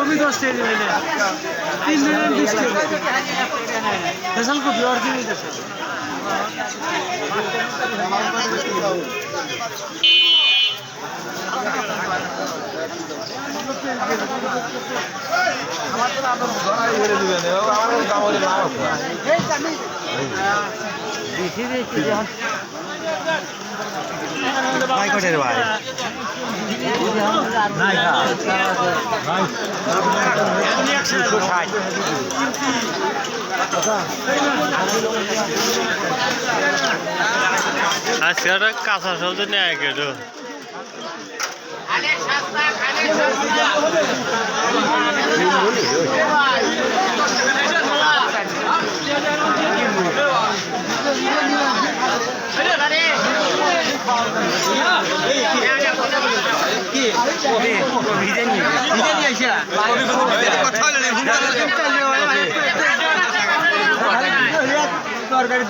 কবি দশ টাকা দিবে তিন দিনের বিশ টাকা। ফেসাল কপি ভাই কোটের ভাই। আজকে একটা কাঁচা সবজি নেয় কেটো তরকারি